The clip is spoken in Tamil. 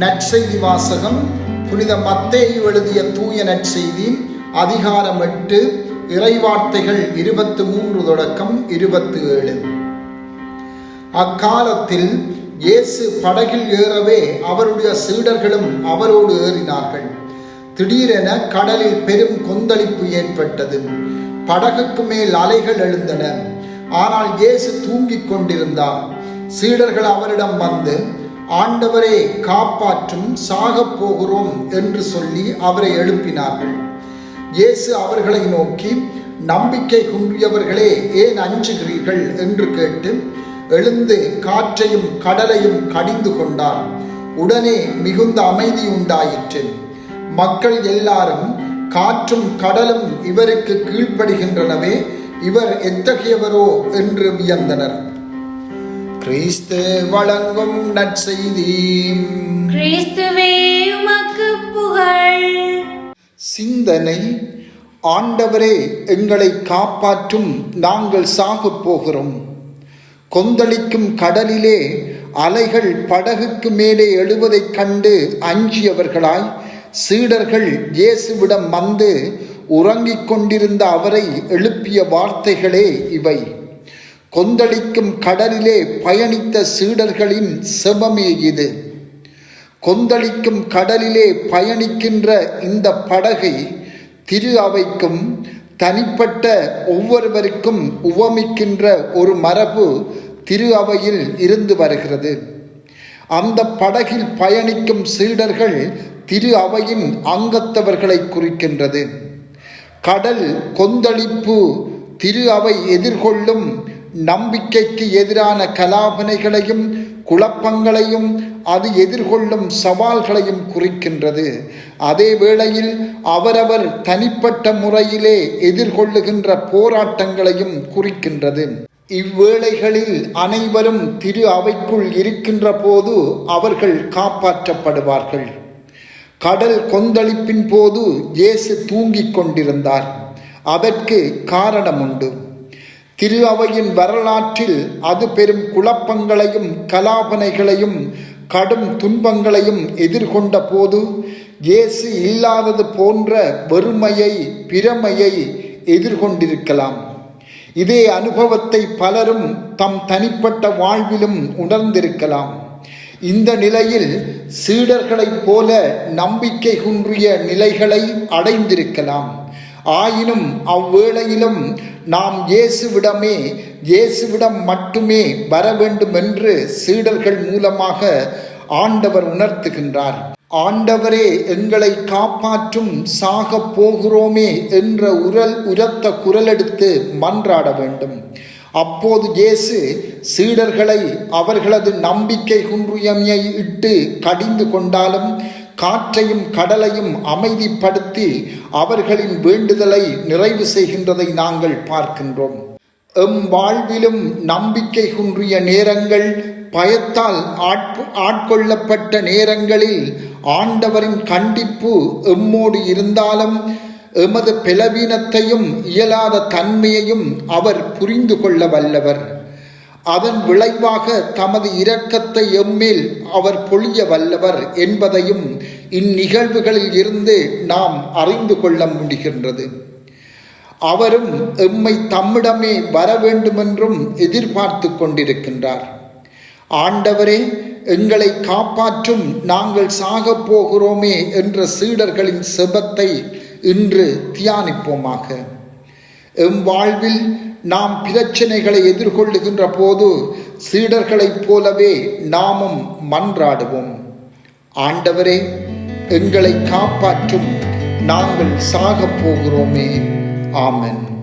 நற்செய்தி வாசகம் புனித மத்தேயு எழுதிய தூய நற்செய்தி அதிகாரம் எட்டு இறைவார்த்தைகள் இருபத்து மூன்று தொடக்கம் இருபத்து ஏழு. அக்காலத்தில் இயேசு படகில் ஏறவே அவருடைய சீடர்களும் அவரோடு ஏறினார்கள். திடீரென கடலில் பெரும் கொந்தளிப்பு ஏற்பட்டது. படகுக்கு மேல் அலைகள் எழுந்தன. ஆனால் இயேசு தூங்கிக் கொண்டிருந்தார். சீடர்கள் அவரிடம் வந்து ஆண்டவரே காப்பாற்றும் சாகப் போகிறோம் என்று சொல்லி அவரை எழுப்பினார்கள். இயேசு அவர்களை நோக்கி நம்பிக்கை குன்றியவர்களே ஏன் அஞ்சுகிறீர்கள்? என்று கேட்டு எழுந்து காற்றையும் கடலையும் கடிந்து கொண்டார். உடனே மிகுந்த அமைதி உண்டாயிற்று. மக்கள் எல்லாரும் காற்றும் கடலும் இவருக்கு கீழ்ப்படுகின்றனவே இவர் எத்தகையவரோ என்று வியந்தனர். கிறிஸ்து வழங்கும் நற்செய்தி. கிறிஸ்துவே உமக்கு புகழ். சிந்தனை ஆண்டவரே எங்களை காப்பாற்றும் நாங்கள் சாகப் போகிறோம். கொந்தளிக்கும் கடலிலே அலைகள் படகுக்கு மேலே எழுவதைக் கண்டு அஞ்சியவர்களாய் சீடர்கள் இயேசுவிடம் வந்து உறங்கிக் கொண்டிருந்த அவரை எழுப்பிய வார்த்தைகளே இவை. கொந்தளிக்கும் கடலிலே பயணித்த சீடர்களின் செபமே இது. கொந்தளிக்கும் கடலிலே பயணிக்கின்ற இந்த படகை திரு அவைக்கும் தனிப்பட்ட ஒவ்வொருவருக்கும் உவமிக்கின்ற ஒரு மரபு திரு அவையில் இருந்து வருகிறது. அந்த படகில் பயணிக்கும் சீடர்கள் திரு அவையின் அங்கத்தவர்களை குறிக்கின்றது. கடல் கொந்தளிப்பு திரு அவை எதிர்கொள்ளும் நம்பிக்கைக்கு எதிரான கலாபனைகளையும் குழப்பங்களையும் அது எதிர்கொள்ளும் சவால்களையும் குறிக்கின்றது. அதே வேளையில் அவரவர் தனிப்பட்ட முறையிலே எதிர்கொள்ளுகின்ற போராட்டங்களையும் குறிக்கின்றது. இவ்வேளைகளில் அனைவரும் திரு அவைக்குள் இருக்கின்ற போது அவர்கள் காப்பாற்றப்படுவார்கள். கடல் கொந்தளிப்பின் போது இயேசு தூங்கிக் கொண்டிருந்தார். அதற்கு காரணம் உண்டு திரு அவையின் வரலாற்றில் அது பெரும் குழப்பங்களையும் கலாபனைகளையும் கடும் துன்பங்களையும் எதிர்கொண்ட போது இயேசு இல்லாதது போன்ற வெறுமையை பிரமையை எதிர்கொண்டிருக்கலாம். இதே அனுபவத்தை பலரும் தம் தனிப்பட்ட வாழ்விலும் உணர்ந்திருக்கலாம். இந்த நிலையில் சீடர்களைப் போல நம்பிக்கை குன்றிய நிலைகளை அடைந்திருக்கலாம். ஆயினும் அவ்வேளையிலும் நாம் இயேசுவிடமே இயேசுவிடம் மட்டுமே வர வேண்டும் என்று சீடர்கள் மூலமாக ஆண்டவர் உணர்த்துகின்றார். ஆண்டவரே எங்களை காப்பாற்றும் சாக போகிறோமே என்ற உரல் உரத்த குரல் எடுத்து மன்றாட வேண்டும். அப்போது இயேசு சீடர்களை அவர்களது நம்பிக்கை குன்றியமையை இட்டு கடிந்து கொண்டாலும் காற்றையும் கடலையும் அமைதிப்படுத்தி அவர்களின் வேண்டுதலை நிறைவு செய்கின்றதை நாங்கள் பார்க்கின்றோம். எம் வாழ்விலும் நம்பிக்கை குன்றிய நேரங்கள் பயத்தால் ஆட்கொள்ளப்பட்ட நேரங்களில் ஆண்டவரின் கண்டிப்பு எம்மோடு இருந்தாலும் எமது பலவீனத்தையும் இயலாத தன்மையையும் அவர் புரிந்து கொள்ள வல்லவர். அதன் விளைவாக தமது இரக்கத்தை எம்மேல் அவர் பொழிய வல்லவர் என்பதையும் இந்நிகழ்வுகளில் இருந்து நாம் அறிந்து கொள்ள முடிகின்றது. அவரும் எம்மை தம்மிடமே வர வேண்டுமென்றும் எதிர்பார்த்து கொண்டிருக்கின்றார். ஆண்டவரே எங்களை காப்பாற்றும் நாங்கள் சாகப் போகிறோமே என்ற சீடர்களின் செபத்தை இன்று தியானிப்போமாக. எம் வாழ்வில் நாம் பிரச்சனைகளை எதிர்கொள்ளுகின்ற போது சீடர்களைப் போலவே நாமும் மன்றாடுவோம். ஆண்டவரே எங்களை காப்பாற்றும் நாங்கள் சாகப் போகிறோமே. ஆமன்.